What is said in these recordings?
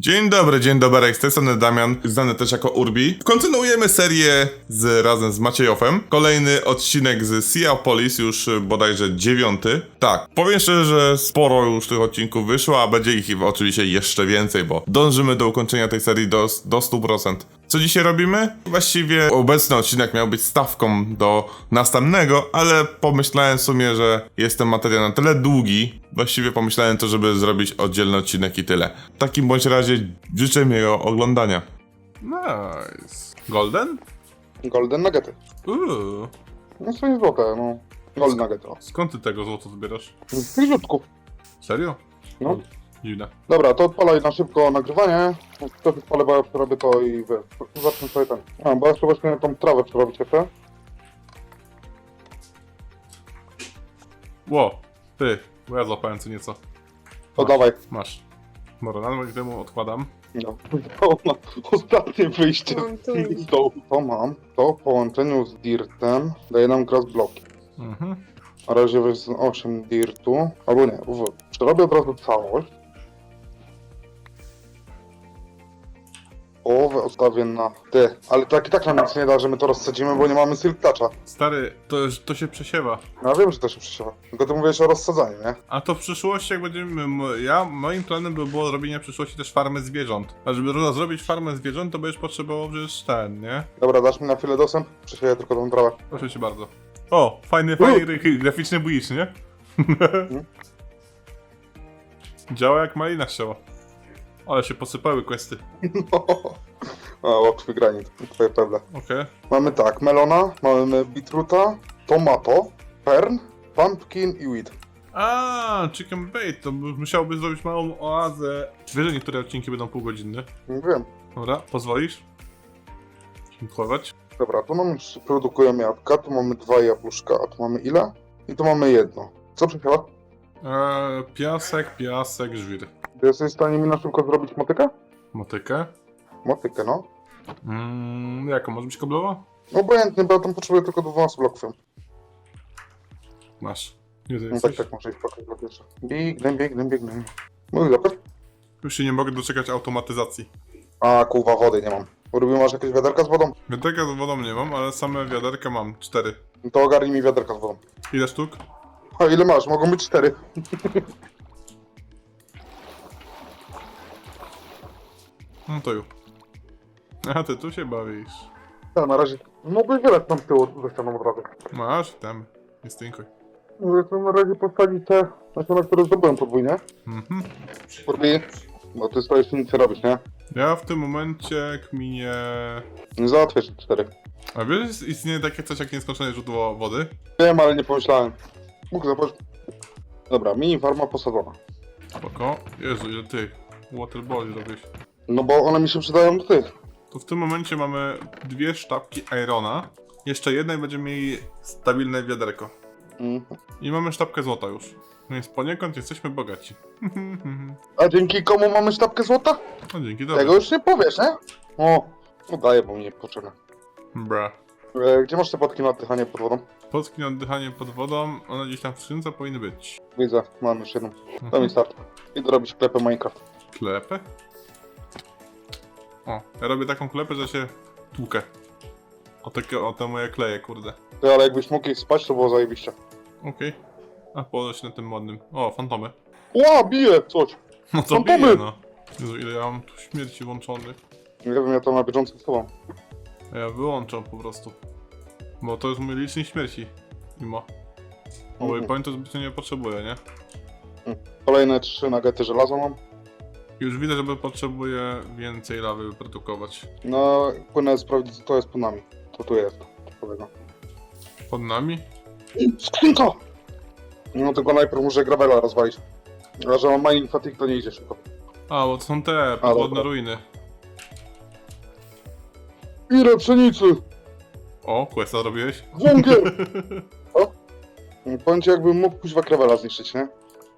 Dzień dobry, dzień dobry, z tej strony Damian, znany też jako Urbi. Kontynuujemy serię z, razem z Maciejowem. Kolejny odcinek z Sea of Police, już y, bodajże dziewiąty. Tak, powiem szczerze, że sporo już tych odcinków wyszło, a będzie ich oczywiście jeszcze więcej, bo dążymy do ukończenia tej serii do, do 100%. Co dzisiaj robimy? Właściwie obecny odcinek miał być stawką do następnego, ale pomyślałem w sumie, że jest ten materiał na tyle długi, właściwie pomyślałem to, żeby zrobić oddzielny odcinek i tyle. W takim bądź razie życzę miłego oglądania. Nice. Golden? Golden Nuggety. Uuu. No są złote, no. Golden Nuggety. o. Skąd ty tego złoto zbierasz? Z rzutków. Serio? No. Dziwne. Dobra, to odpalaj na szybko nagrywanie. To odpalę, bo ja przerobię to i wy. Zacznę sobie ten. A, bo ja jeszcze właśnie tą trawę przerobić jeszcze. Ło, ty, bo ja złapałem co nieco. To Masz. dawaj. Masz. Dobra, na temu odkładam. No. To na ostatnie wyjście z dołu. To mam. To w połączeniu z dirtem daje nam grass bloki. Mhm. Na razie wezmę 8 dirtu. Albo nie, w. Przerobię od razu całość. Połowę odstawię na ty. Ale tak i tak nam nic nie da, że my to rozsadzimy, bo nie mamy silk toucha. Stary, to, to się przesiewa. No ja wiem, że to się przesiewa. Tylko ty mówisz o rozsadzaniu, nie? A to w przyszłości, jak będziemy. m- Ja, moim planem by było robienie w przyszłości też farmy zwierząt. A żeby ro- zrobić farmę zwierząt, to będziesz potrzebował przecież ten, nie? Dobra, dasz mi na chwilę dostęp? Przesieję tylko tą trawę. Proszę cię bardzo. O, fajny, fajny ry- graficzny błysz, nie? Działa jak malina chciała. Ale się posypały questy. A, łatwy granit, twoje pewne. Okej. Mamy tak, melona, mamy beetroota, tomato, fern, pumpkin i weed. A, chicken bait, to by- musiałby zrobić małą oazę. Wiesz, że niektóre odcinki będą półgodzinne. Nie wiem. Dobra, pozwolisz? Dziękować. Dobra, tu nam już produkujemy jabłka, tu mamy dwa jabłuszka, a tu mamy ile? I tu mamy jedno. Co przesiewa? Eee, piasek, piasek, żwir. Czy jesteś w stanie mi na szybko zrobić motykę? Motykę. Motykę, no. Mm, jaką? Może być koblowa? Obojętnie, bo ja tam potrzebuję tylko 12 bloków. Masz. Nie, ty No tak, tak, muszę iść pokazać po pierwsze. Biegnę, biegnę, biegnę. Mój zapyt? Już się nie mogę doczekać automatyzacji. A, kuwa, wody nie mam. Robił masz jakieś wiaderka z wodą? Wiaderka z wodą nie mam, ale same wiaderka mam. Cztery. No To ogarnij mi wiaderka z wodą. Ile sztuk? A ile masz? Mogą być cztery. No to już. A ty tu się bawisz. Tak, na razie. Mogłeś wylać tam z tyłu ze ścianą od razu. Masz? Tam. Nie stynkuj. Mówię, to na razie postawić te nasiona, które zdobyłem podwójnie. Mhm. Urbi, bo ty stoisz i nic nie robisz, nie? Ja w tym momencie kminię... Nie załatwisz cztery. A wiesz, istnieje takie coś jak nieskończone źródło wody? Wiem, ale nie pomyślałem. Mógł zapaść. Dobra, mini farma posadzona. Spoko. Jezu, ile ty waterballi robisz. No bo one mi się przydają do tych. To w tym momencie mamy dwie sztabki Irona. Jeszcze jednej będziemy mieli stabilne wiaderko. Mm. I mamy sztabkę złota już. Więc poniekąd jesteśmy bogaci. A dzięki komu mamy sztabkę złota? No dzięki, Tego dobrze. już nie powiesz, nie? O, udaję, bo mnie niepotrzebne. Bra. E, gdzie masz te potki na oddychanie pod wodą? Polski na oddychanie pod wodą, one gdzieś tam w skrzynce powinny być. Widzę, mam już jedną. To Mhm. mi start. Idę robić klepę Minecraft. Klepę? O, ja robię taką klepę, że się tłukę. O, takie, o te moje kleje, kurde. Ty, ale jakbyś mógł ich spać, to było zajebiście. Okej. A, położę się na tym modnym. O, fantomy. Ła, bije coś! No to Fantomy! bije, no. Jezu, ile ja mam tu śmierci włączonych. Nie wiem, ja to na bieżąco schowam. A ja wyłączam po prostu. Bo to jest mój licznik śmierci. Mimo. O, Mhm. waypointu zbytnio nie potrzebuję, nie? Kolejne trzy nagety żelaza mam. Już widzę, że potrzebuję więcej lawy wyprodukować. No, płynę sprawdzić, co to jest pod nami. Co tu jest? Ciekawego. Pod nami? Skrzynka! No tylko najpierw muszę gravela rozwalić. A że mam mining fatigue, to nie idzie szybko. A, bo to są te podwodne dobra. ruiny. Ile pszenicy! O, questa zrobiłeś? Wągiel! O? Powiem ci, jakbym mógł kuźwa gravela zniszczyć, nie?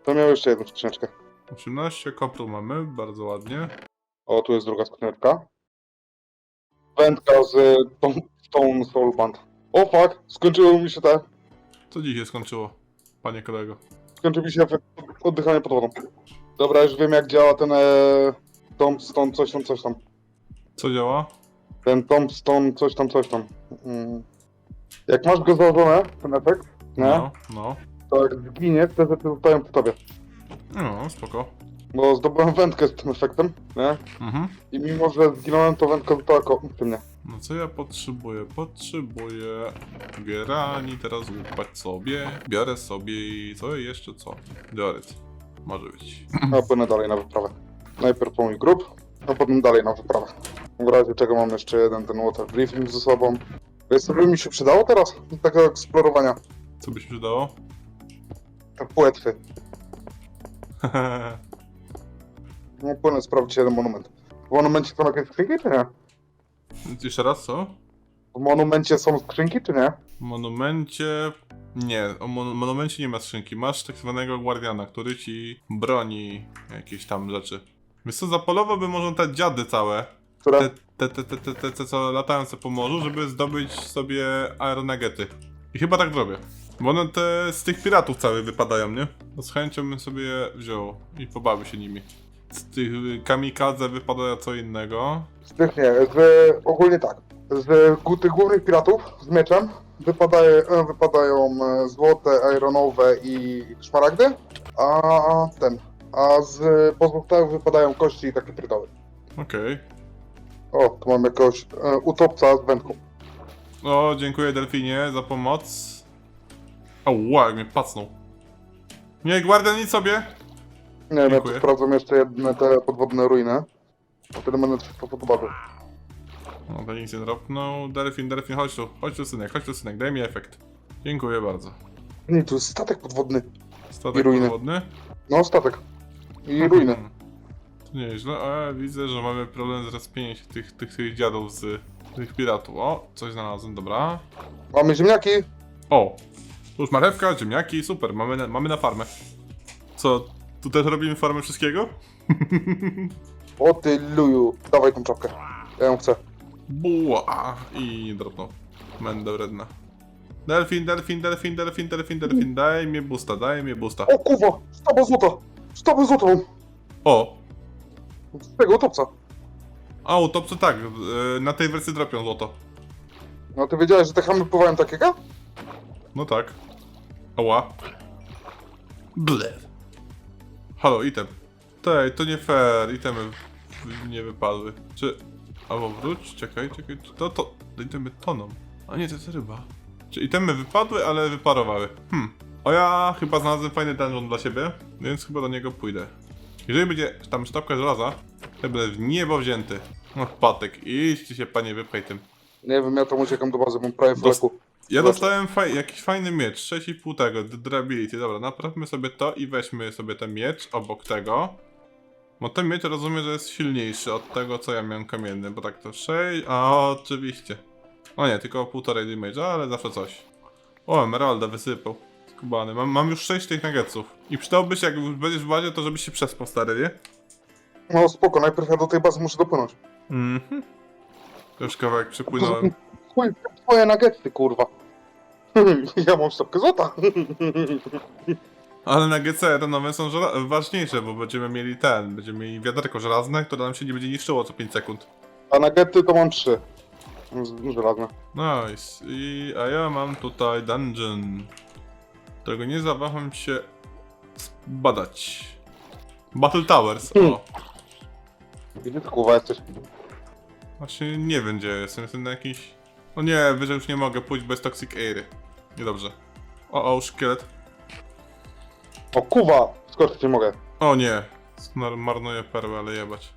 To miał jeszcze jedną skrzyneczkę. 18 kopru mamy, bardzo ładnie. O, tu jest druga skrzyneczka. Wędka z y, tą, tą. O fuck, skończyło mi się te... Co dziś się skończyło, panie kolego? Skończył mi się efekt oddychania pod wodą. Dobra, już wiem jak działa ten e, Tombstone, coś tam, coś tam. Co działa? Ten Tombstone, coś tam, coś tam. Mm. Jak masz go założone, ten efekt, nie? No, no. To jak zginie, te rzeczy zostają przy tobie. No, spoko. Bo zdobyłem wędkę z tym efektem, nie? Mhm. I mimo, że zginąłem, to wędka została ko- przy mnie. No co ja potrzebuję? Potrzebuję gierani teraz łupać sobie. Biorę sobie i co jeszcze co? Dioryt. Może być. Ja płynę dalej na wyprawę. Najpierw po mój grób, a potem dalej na wyprawę. W razie czego mam jeszcze jeden ten water briefing ze sobą. Wiesz co by mi się przydało teraz? Do takiego eksplorowania. Co by się przydało? Te płetwy. No płynę sprawdzić jeden monument. W monumencie są jakieś skrzynki, czy nie? Jeszcze raz co? W monumencie są skrzynki, czy nie? W monumencie... Nie, o mon monumencie nie ma skrzynki. Masz tak zwanego guardiana, który ci broni jakieś tam rzeczy. Wiesz co, zapolowałbym może te dziady całe. Które? Te, te, te, te, te, te, te co latają sobie po morzu, żeby zdobyć sobie aeronagety. I chyba tak zrobię. Bo one te z tych piratów całych wypadają, nie? To z chęcią bym sobie je wziął i pobawił się nimi. Z tych y, kamikadze wypada co innego. Z tych nie, z, ogólnie tak. Z gó- tych głównych piratów z mieczem wypadają, e, wypadają e, złote, ironowe i szmaragdy, a ten, a z pozostałych wypadają kości i takie pierdoły. Okej. O, tu mam jakiegoś e, utopca z wędką. O, dziękuję Delfinie za pomoc. Wow, jak mnie pacnął. Nie, guardian nic sobie. Nie wiem, ja Dziękuję. tu sprawdzam jeszcze jedne te podwodne ruiny. Wtedy będę wszystko fotobawił. No, to nic nie dropnął. Delfin, delfin, chodź tu. Chodź tu, synek, chodź tu, synek, daj mi efekt. Dziękuję bardzo. Nie, tu jest statek podwodny. Statek I ruiny. podwodny. No, statek. I ruiny. Hmm. To nieźle, ale widzę, że mamy problem z rozpięciem się tych, tych, tych dziadów z tych piratów. O, coś znalazłem, dobra. Mamy ziemniaki. O, tu już marchewka, ziemniaki, super, mamy na, mamy na farmę. Co, tu też robimy farmę wszystkiego? O ty luju. Dawaj tą czapkę. Ja ją chcę. Buła! I dropnął. Będę wredna. Delfin, delfin, delfin, delfin, delfin, delfin, daj mi busta, daj mi busta. O kurwa! Sztaba złota! Sztaba złota mam! O! Z tego utopca. A, utopcy tak, e, na tej wersji dropią złoto. No ty wiedziałeś, że te chamy pływają takiego? No tak. Ała. Ble. Halo, item. Tej, to nie fair, itemy nie wypadły. Czy... Albo wróć, czekaj, czekaj, czy to, to, itemy toną. A nie, to jest ryba. Czy itemy wypadły, ale wyparowały. Hmm. O ja chyba znalazłem fajny dungeon dla siebie, więc chyba do niego pójdę. Jeżeli będzie tam sztabka żelaza, to będę w niebo wzięty. No patek, idźcie się panie, wypchaj tym. Nie wiem, ja tam uciekam do bazy, mam prawie w Dos- leku. Ja dostałem faj- jakiś fajny miecz, 6,5 tego, durability. Dobra, naprawmy sobie to i weźmy sobie ten miecz obok tego. Bo ten miecz rozumiem, że jest silniejszy od tego, co ja miałem kamienny, bo tak to 6... A oczywiście. O nie, tylko półtorej damage'a, ale zawsze coś. O, Emeralda wysypał. Skubany. Mam, mam już 6 tych nuggetsów. I przydałoby się, jak już będziesz w bazie, to żebyś się przespał, stary, nie? No spoko, najpierw ja do tej bazy muszę dopłynąć. Mhm. Już kawałek przypłynąłem. Twoje, twoje nuggetsy, kurwa. Ja mam sztabkę złota. Ale na GC te nowe są żela- ważniejsze, bo będziemy mieli ten, będziemy mieli wiaderko żelazne, które nam się nie będzie niszczyło co 5 sekund. A nuggety to mam trzy. Z- Żelazne. Nice. I, a ja mam tutaj dungeon, którego nie zawaham się badać. Battle Towers, o. Gdzie ty kurwa jesteś? Właśnie nie wiem gdzie jestem, jestem na jakiś... O nie, wyżej już nie mogę pójść bez Toxic Airy. Niedobrze. O, o, szkielet. O kuwa! Skoczyć nie mogę. O nie. Mar- Marnuję perłę, ale jebać.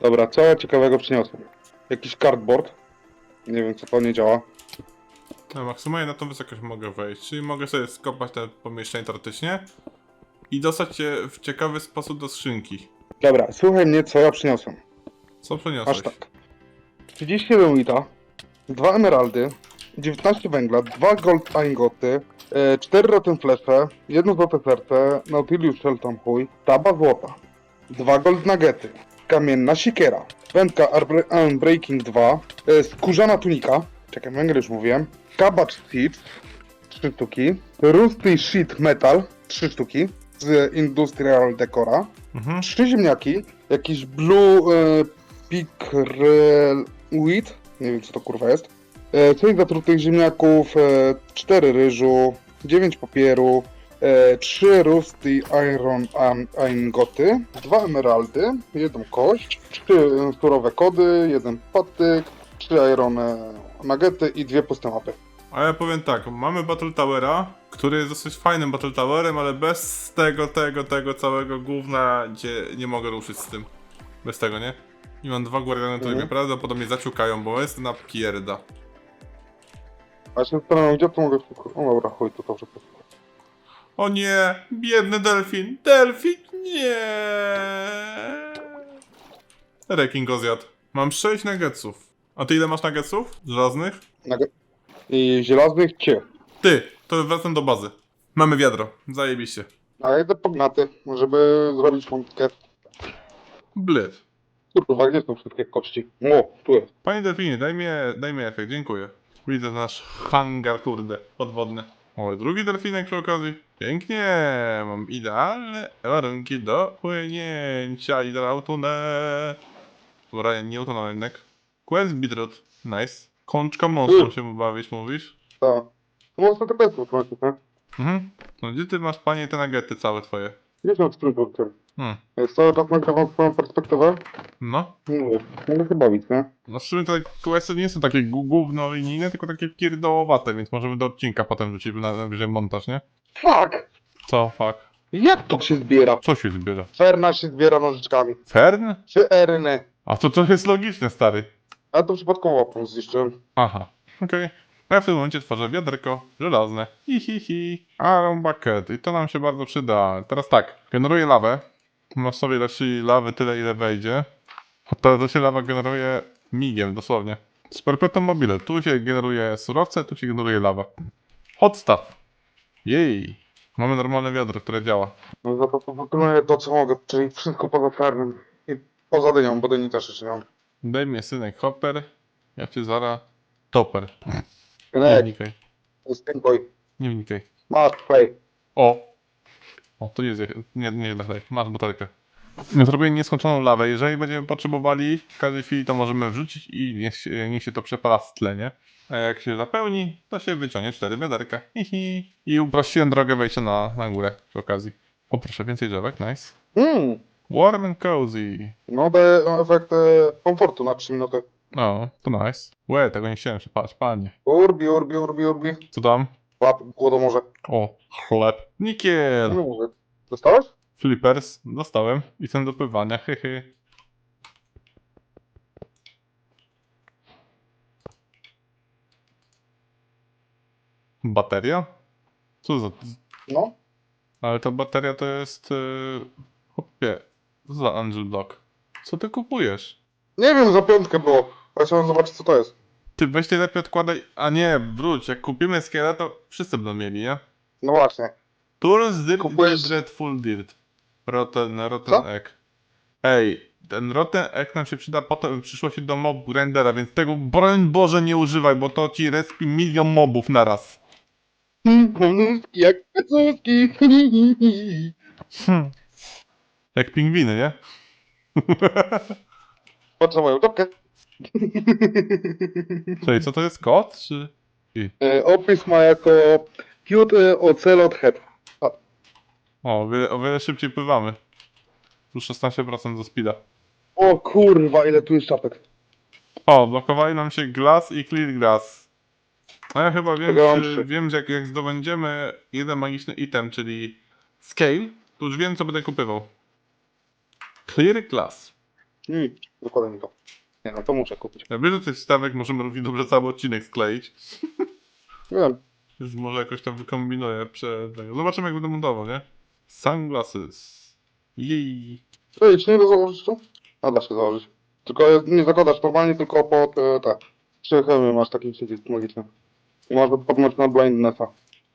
Dobra, co ja ciekawego przyniosłem? Jakiś cardboard. Nie wiem co to nie działa. No, maksymalnie na tą wysokość mogę wejść, czyli mogę sobie skopać te pomieszczenie teoretycznie i dostać się w ciekawy sposób do skrzynki. Dobra, słuchaj mnie co ja przyniosłem. Co? Aż tak. 31 lita, 2 emeraldy, 19 węgla, 2 gold ingoty, 4 rotten flesze, 1 złote serce, Nautilus shell tam chuj, taba złota, 2 gold nuggety, kamienna siekiera, wędka Arbre- Unbreaking 2, e, skórzana tunika, czekaj, węgiel już mówiłem, kabacz seeds, 3 sztuki. Rusty Sheet Metal 3 sztuki z Industrial Decora. Mhm. Trzy ziemniaki, jakiś Blue e, Pickerel Wheat, nie wiem co to kurwa jest. E, zatrutych ziemniaków, e, 4 ryżu, 9 papieru, e, 3 Rusty Iron Ingoty, 2 emeraldy, 1 kość, 3 surowe kody, 1 patyk, 3 Iron e, Nuggety i 2 puste mapy. A ja powiem tak, mamy Battle Towera, który jest dosyć fajnym Battle Towerem, ale bez tego, tego, tego całego gówna, gdzie nie mogę ruszyć z tym. Bez tego, nie? I mam dwa guardiany, które Mhm. mnie prawdopodobnie zaciukają, bo jest na pierda. A się zastanawiam, gdzie to mogę... O dobra, chuj, to dobrze. O nie, biedny delfin, delfin, nie. Rekin go zjadł. Mam 6 nuggetsów. A ty ile masz nuggetsów? Żelaznych? I żelaznych cie. Ty, to wracam do bazy. Mamy wiadro, zajebiście. A ja idę pognaty, żeby zrobić pompkę. Blyt. Kurwa, gdzie są wszystkie kości? O, tu jest. Panie delfinie, daj mi, daj mi efekt, dziękuję. Widzę nasz hangar, kurde, podwodny. O, drugi delfinek przy okazji. Pięknie, mam idealne warunki do płynięcia i do autunę. Ryan, nie utonął jednak. Quest nice. Kączka monstrum się bawić, mówisz? Tak. No to tak jest, to nie? Mhm. No gdzie ty masz, panie, te nuggety całe twoje? Gdzie są skrzynki? Hmm. Jest cały czas nagrywam swoją perspektywę. No. Nie mówię, mogę się bawić, nie? No w sumie te questy nie są takie gu- głównolinijne, tylko takie pierdołowate, więc możemy do odcinka potem rzucić na najwyżej montaż, nie? Fuck! Co, fuck? Jak to się zbiera? Co się zbiera? Ferna się zbiera nożyczkami. Fern? Czy Ernę? A to to jest logiczne, stary. A to przypadkowo łapą zniszczyłem. Aha, okej. Ja w tym momencie tworzę wiaderko żelazne. Hi, hi, hi. Iron bucket. I to nam się bardzo przyda. Teraz tak, generuję lawę. Masz sobie leci lawy tyle, ile wejdzie. To, to się lawa generuje migiem, dosłownie. Z perpetuum mobile. Tu się generuje surowce, tu się generuje lawa. Hot stuff. Jej. Mamy normalne wiadro, które działa. No to, to wykonuję to, co mogę, czyli wszystko poza Fernem. I poza dynią, bo dyni też jeszcze mam. Daj mi synek hopper. Ja cię zara topper. Nie Synek, wnikaj. Stinkoy. Nie wnikaj. Masz, play. O! O, to nie jest. Nie, nie, nie, masz butelkę. Zrobię nieskończoną lawę. Jeżeli będziemy potrzebowali w każdej chwili, to możemy wrzucić i niech się, niech się to przepala w tle, nie? A jak się zapełni, to się wyciągnie cztery wiaderka. Hihi. I uprościłem drogę wejścia na, na górę przy okazji. O proszę, więcej drzewek, nice. Mm. Warm and cozy. No efekt e, komfortu na 3 minuty. O, to nice. Łe, tego nie chciałem przepaść, panie. Urbi, urbi, urbi, urbi. Co tam? Łap, głodomorze. O, chleb. Nikiel. No mówię. Dostałeś? Flippers, dostałem. I ten do pływania, hehe. Bateria? Co za... No. Ale ta bateria to jest... Yy... Co za Angel Block? Co ty kupujesz? Nie wiem, za piątkę było. Chciałem zobaczyć, co to jest. Ty weź tej lepiej odkładaj... A nie, wróć, jak kupimy skiela, to wszyscy będą mieli, nie? No właśnie. Turns Dirt Kupujesz-. Dreadful Dirt. Rotten, rotten Co? Egg. Ej, ten Rotten Egg nam się przyda potem w przyszłości do mob rendera, więc tego broń Boże nie używaj, bo to ci respi milion mobów naraz. Jak pecuski. Hmm. Jak pingwiny, nie? Patrz na moją czapkę. Czyli co to jest kot, czy... E, Opis ma jako cute ocelot head. O, o wiele, o wiele szybciej pływamy. Plus 16% do speeda. O kurwa, ile tu jest czapek. O, blokowali nam się glass i clear grass. A ja chyba wiem, mam czy, trzy. wiem, że jak, jak zdobędziemy jeden magiczny item, czyli scale, to już wiem, co będę kupywał. Clear glass. Hmm, dokładnie to. Nie no, to muszę kupić. Ja wiem, że tych stawek możemy równie dobrze cały odcinek skleić. Wiem. Więc może jakoś tam wykombinuję przed... Zobaczymy, jak będę montował, nie? Sunglasses. Jej. Ej, czy nie da założyć to? A da się założyć. Tylko nie zakładasz normalnie, tylko pod e, te. Przy chemii masz taki przycisk magiczny. I masz podnąć na blindnessa.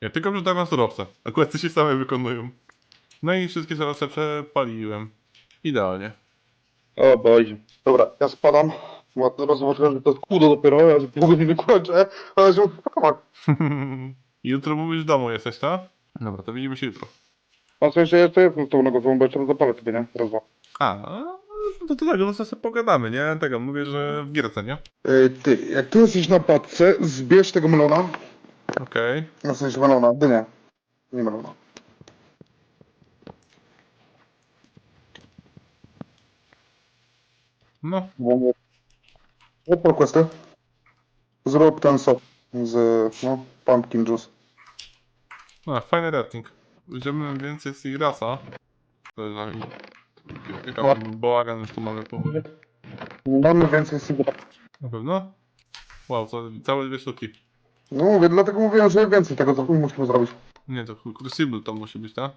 Ja tylko przydałem surowce. Akurat się same wykonują. No i wszystkie surowce przepaliłem. Idealnie. O boże. Dobra, ja spadam. Bo teraz zobaczyłem, że to jest kudo dopiero, ja za pół godziny kończę, ale się pakować. Jutro mówisz w domu jesteś, tak? Dobra, to widzimy się jutro. A w sensie jeszcze jestem z tą nogą, bo jeszcze zapalę sobie, nie? Raz, dwa. A, no to tak, no to sobie pogadamy, nie? Tego, mówię, że w gierce, nie? Ej, ty, jak ty jesteś na padce, zbierz tego melona. Okej. No w sensie melona, dynię. Nie melona. No, Bo mnie... Odpal questy. Zrób ten sok z, no, pumpkin juice. no, fajny rating. Będziemy więcej z ich rasa. To jest taki... Jaka No. bałagan tu mamy po... Mamy więcej z. Na pewno? Wow, to całe dwie sztuki. No mówię, dlatego mówiłem, że więcej tego to musimy zrobić. Nie, to Crucible to musi być, tak?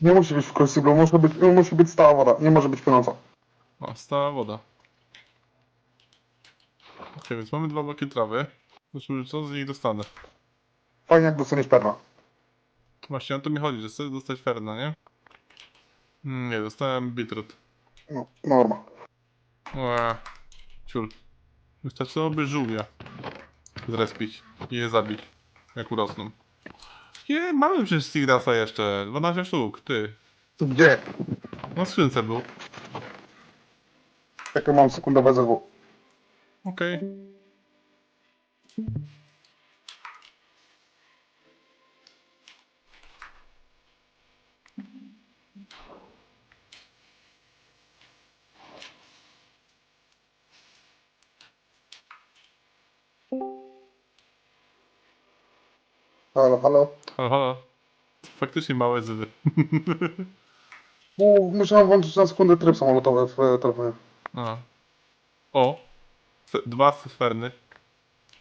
Nie musi być w Crucible, musi być, musi być stała woda, nie może być płynąca. O, stała woda. Okej, więc mamy dwa bloki trawy. Zobaczymy, co z nich dostanę. Fajnie jak docenisz perna. Właśnie o to mi chodzi, że chcę dostać ferna, nie? Mm, Nie, dostałem bitrut. No, norma. Eee, ciul. Wystarczyłoby żółwia zrespić i je zabić, jak urosną. Nie, mamy przecież Stigrasa jeszcze, 12 sztuk, ty. Gdzie? Na skrzynce był. Jakie mam sekundowe ZW? Okej. Halo, halo. Halo, halo. Faktycznie małe zywy. Bo musiałem włączyć na sekundę tryb samolotowy w e, telefonie. A. O. Dwa sferny.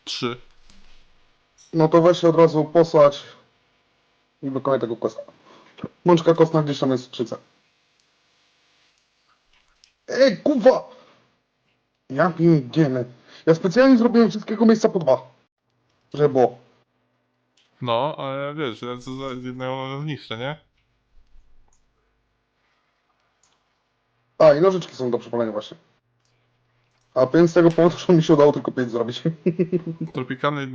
Trzy. No to weź od razu posłać i wykonaj tego questa. Mączka kostna gdzieś tam jest w skrzynce. Ej, kurwa! Ja pierdzielę. Ja specjalnie zrobiłem wszystkiego miejsca po dwa. Żeby było. No, ale wiesz, ja co za jednego zniszczę, nie? A, i nożyczki są do przepalenia właśnie. A z tego powodu, że mi się udało tylko pięć zrobić. Tropikalnej y,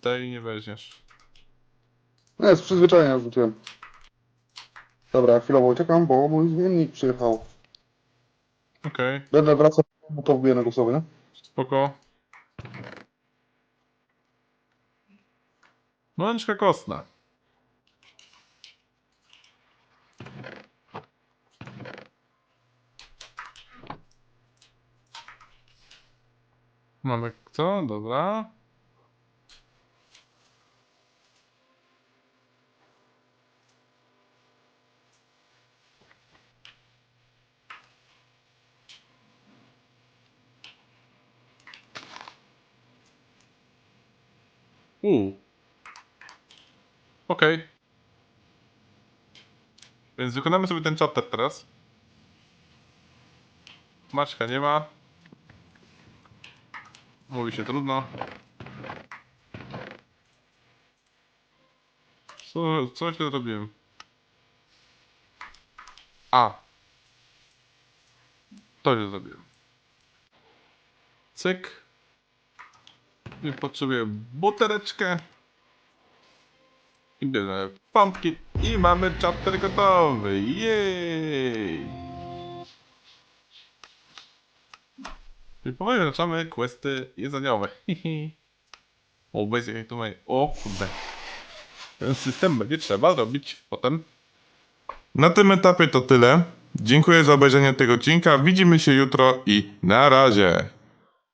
tej nie weźmiesz. Nie, z przyzwyczajenia rzuciłem. Dobra, chwilowo uciekam, bo mój zmiennik przyjechał. Okej, Będę wracał, bo to wbiję na głosowy, nie? spoko. Mączka kostna. Mamy co? Dobra. U. Okej. Więc wykonamy sobie ten chapter teraz. Maczka nie ma. Mówi się trudno. Co, co się zrobiłem? A. To się zrobiłem. Cyk. I potrzebuję butereczkę. I bierzemy pompki. I mamy chapter gotowy. Jej! Powoli zaczynamy questy jedzeniowe. O, będzie tutaj. O kurde. Ten system będzie trzeba robić potem. Na tym etapie to tyle. Dziękuję za obejrzenie tego odcinka. Widzimy się jutro i na razie.